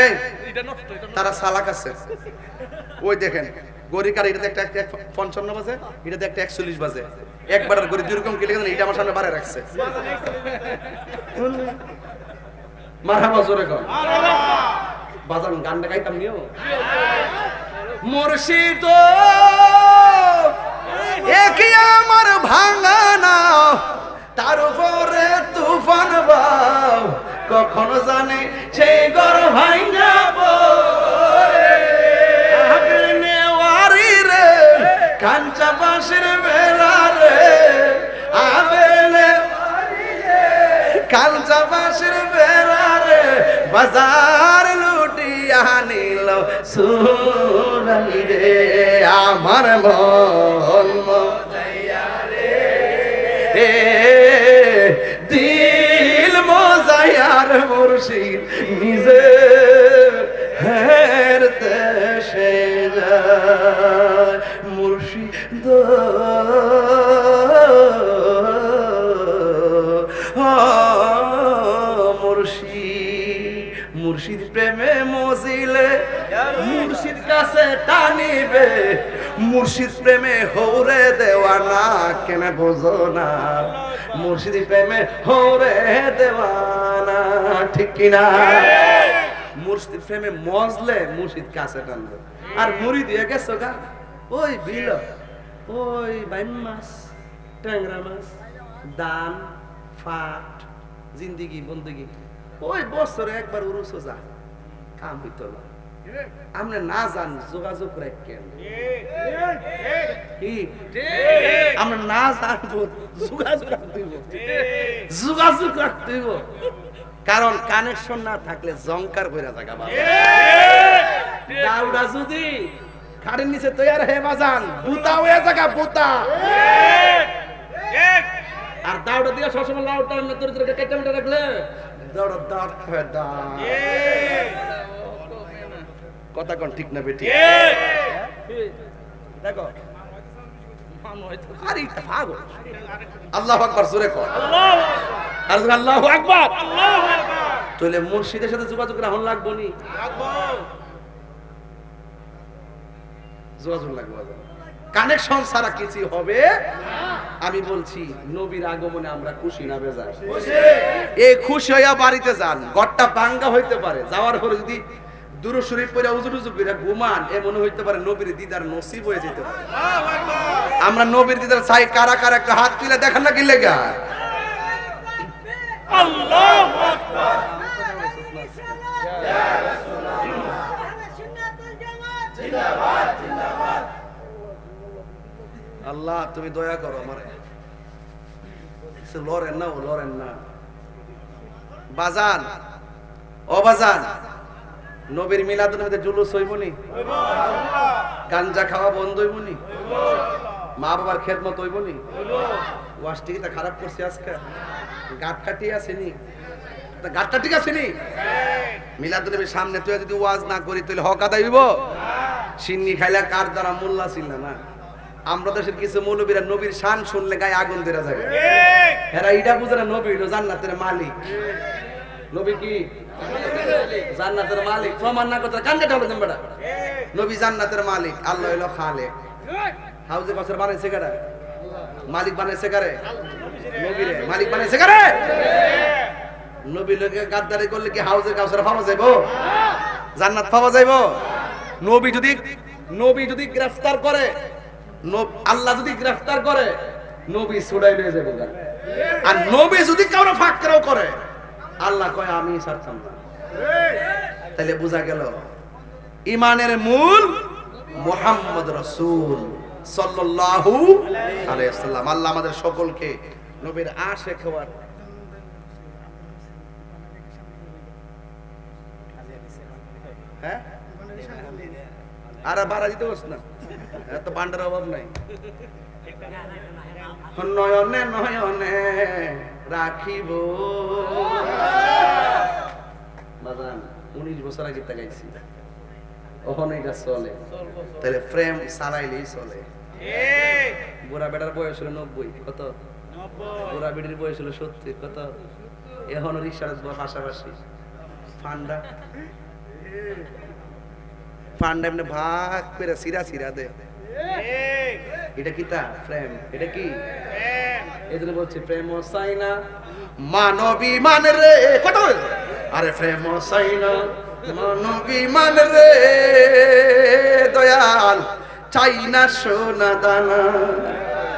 এই তারা সালাক আছে। ওই দেখেন গড়ি কার এটাতে একটা পঞ্চান্ন বাজে এটাতে একটা একচল্লিশ বাজে। একবার গড়ি দুই রকম এটা আমার সামনে রাখছে। মারহাবা জোরে কর। বাজান গানটা গাইতাম নিও। মুর্শিদ জানে সেই গর ভাঙা কাঞ্চা বাসের বেলা রে। আবেলে কাঞ্চা বেলা রে। বাজার লুটিয়া নিল সুরাই রে, আমার মন মজাইয়া রে। মুর্শিদ নিজে হের দেশে যায় মুর্শিদ মুর্শিদ প্রেমে মজিলে মুর্শিদ কাছে টানিবে। মুর্শিদ প্রেমে হৌরে দেওয়ানা, কেন বোঝো না? মুর্শিদ প্রেমে হৌরে দেওয়ানা, ঠিক কিনা? মুর্শিদ প্রেমে মজলে মুর্শিদ কাছে টানবে আর মুড়ি দিয়ে গেছো গা? ওই বিল, ওই বাইম মাছ, ট্যাংরা মাছ, দান, ফাট, জিন্দিগি, বন্দিগি। ওই বছরে একবার উরুস যা, কাম হইতো না। না যোগাযোগ রাখেন। আমরা না যোগাযোগ রাখতে যোগাযোগ রাখতে কারণ কানেকশন না থাকলে জংকার কইরা থাকা দাউডা যদি খাড়ের নিচে তৈয়ার হয়ে বাজান, বুতা হয়ে থাকা বুতা। আর দাউডা দিয়ে সবসময় লাউটা তোর তোর কেটে মেটে রাখলে দাউডা হয়ে দাঁত। কথা কোন ঠিক না বেটি দেখো আরে পাগল। আল্লাহ আকবার জোরে কর। আর জোরে আল্লাহু আকবার। তাহলে মুর্শিদের সাথে যোগাযোগ রাখুন লাগবো নি? যোগাযোগ লাগবে কানেকশন ছাড়া কিছু হবে আমি বলছি নবীর আগমনে আমরা খুশি না বেজার? এই খুশি হইয়া বাড়িতে যান। ঘরটা বাঙ্গা হইতে পারে। যাওয়ার পরে যদি দুরু শরীফ পরে উজুর উজুর করে ঘুমান। মনে হইতে পারে নবীর দিদার নসিব হয়ে যেতে পারে। আমরা নবীর দিদার চাই কারা কারা একটা হাত তুলে দেখান না কি লেগা? আল্লাহ, তুমি দয়া করো আমারে। সে না ও লড়েন না। বাজান ও বাজান নবীর মিলাদ নবীতে জুলুস হইবনি? গাঞ্জা খাওয়া বন্ধ হইবনি? মা বাবার খেদমত হইবনি? ওয়াশটি তা খারাপ করছে আজকে। গাঁট কাটি আসেনি। তা গাঁটটা ঠিক আসেনি? নবীর সামনে তুই যদি ওয়াজ না করি তাহলে হক আদায় হইব? সিন্নি খাইলে কার দ্বারা মোল্লা ছিল না? আমরা দেশের কিছু মৌলবীরা নবীর শান শুনলে গায়ে আগুন যাবে। এরা বুঝে না নবী জান্নাতের মালিক। নবী কি? জান্নাতের মালিক। প্রমাণ না করতে কান কেটে হলো বেটা। নবী জান্নাতের মালিক। আল্লাহ হাউজে বছর বানাইছে মালিক বানাইছে কারে? মালিক বানাইছে কারে? নবী লোকে গাদ্দারি করলে কি হাউজের কাউসার পাওয়া যাইবো? জান্নাত পাওয়া যাইবো? নবী যদি নবী যদি গ্রেফতার করে আল্লাহ যদি গ্রেফতার করে, নবী সুড়াই নিয়ে যাবে আর নবী যদি কারও ফাঁকরাও করে আল্লাহ কয়, আমি ছাড়তাম না। তাহলে বোঝা গেল ইমানের মূল মোহাম্মদ রসুল সাল্লাল্লাহু আলাইহি সাল্লাম আল্লাহ আমাদের সকলকে নবীর আশে খাওয়ার হ্যাঁ? আর বাড়া দিতে বস না। এত পান্ডার অভাব নাই। নয়নে নয়নে রাখিব। উনিশ বছর আগে তাকাইছি ওখানে এটা চলে। তাহলে ফ্রেম সারাইলেই চলে। বুড়া বেটার বয়স হলো নব্বই, কত? বুড়া বেটির বয়স হলো সত্তর, কত? এখনও রিক্সার পাশাপাশি। ফান্ডা। ফান্ডা এমনি ভাগ করে সিরা সিরা দে। এটা কি তা প্রেম? এটা কি? এদের বলছে, প্রেম সাইনা। মানবী মান রে, কত আরে প্রেম সাইনা মানবী মান রে, দয়াল, চাই না সোনা দানা।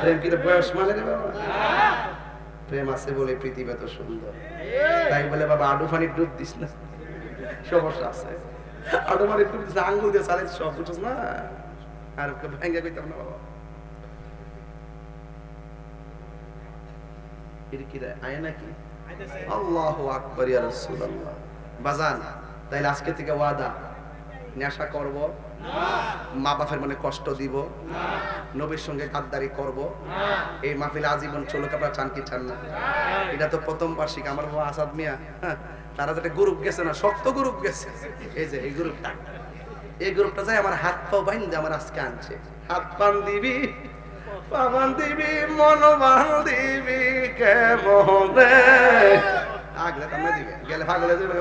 প্রেম কি রে বয়স মানে রে বাবা? প্রেম আছে বলে পৃথিবী এত সুন্দর। তাই বলে বাবা আডু ফানি ডুব দিস না। সমস্যা আছে। ডুব দিস না, আঙ্গুল দিয়ে সালে সব বুঝছিস না? আর ওকে ভেঙে কইতাম না বাবা। এটা কি আয় নাকি? আল্লাহ আকবর ইয়া রাসূলুল্লাহ। বাজান তাইলে আজকে থেকে ওয়াদা নেশা করব মা বাপের মনে কষ্ট দিব নবীর সঙ্গে গাদ্দারি করব এই মাহফিলে আজীবন চলুক আপনারা চান কি চান না? এটা তো প্রথম বার্ষিক আমার বাবা আসাদ মিয়া হ্যাঁ, তারা যেটা গ্রুপ গেছে না, শক্ত গ্রুপ গেছে। এই যে, এই গ্রুপটা। এই গ্রুপটা যাই আমার হাত পাও বাইন দিয়ে আমার আজকে আনছে। হাত পান দিবি পাবান দিবি, মন বান দিবি, কে মোহনে আগলে দিবে, গেলে ভাগলে যাবে